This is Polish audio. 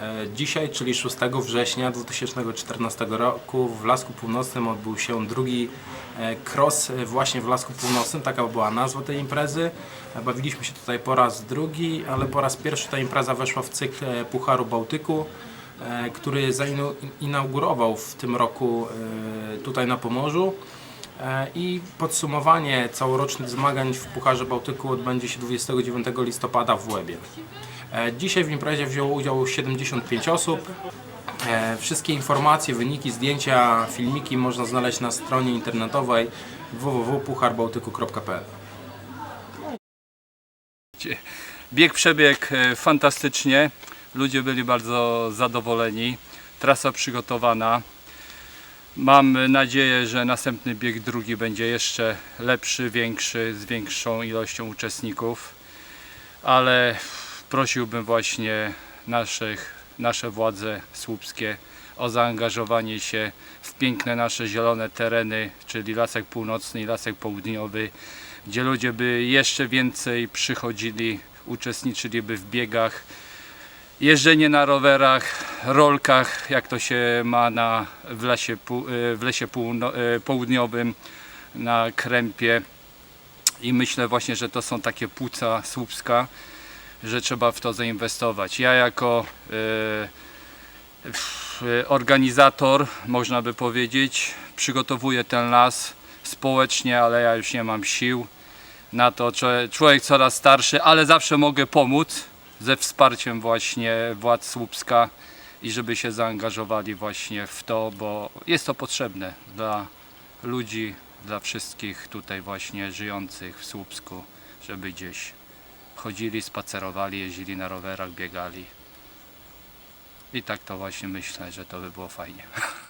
E, Dzisiaj, czyli 6 września 2014 roku w Lasku Północnym odbył się drugi e, cross e, właśnie w Lasku Północnym, taka była nazwa tej imprezy. Bawiliśmy się tutaj po raz drugi, ale po raz pierwszy ta impreza weszła w cykl Pucharu Bałtyku, który zainaugurował w tym roku tutaj na Pomorzu. E, I podsumowanie całorocznych zmagań w Pucharze Bałtyku odbędzie się 29 listopada w Łebie. E, Dzisiaj w imprezie wzięło udział 75 osób. E, Wszystkie informacje, wyniki, zdjęcia, filmiki można znaleźć na stronie internetowej www.pucharbałtyku.pl Bieg przebiegł e, fantastycznie. Ludzie byli bardzo zadowoleni. Trasa przygotowana. Mam nadzieję, że następny bieg drugi będzie jeszcze lepszy, większy, z większą ilością uczestników. Ale prosiłbym właśnie naszych, nasze władze słupskie o zaangażowanie się w piękne nasze zielone tereny, czyli Lasek Północny i Lasek Południowy, gdzie ludzie by jeszcze więcej przychodzili, uczestniczyliby w biegach, jeżdżenie na rowerach, rolkach, jak to się ma na, w lesie, e, w lesie Półno, e, Południowym, na Krępie. I myślę właśnie, że to są takie płuca słupska, że trzeba w to zainwestować. Ja jako e, organizator, można by powiedzieć, przygotowuję ten las społecznie, ale ja już nie mam sił na to. Człowiek coraz starszy, ale zawsze mogę pomóc ze wsparciem właśnie władz Słupska i żeby się zaangażowali właśnie w to, bo jest to potrzebne dla ludzi, dla wszystkich tutaj właśnie żyjących w Słupsku, żeby gdzieś chodzili, spacerowali, jeździli na rowerach, biegali. I tak to właśnie myślę, że to by było fajnie.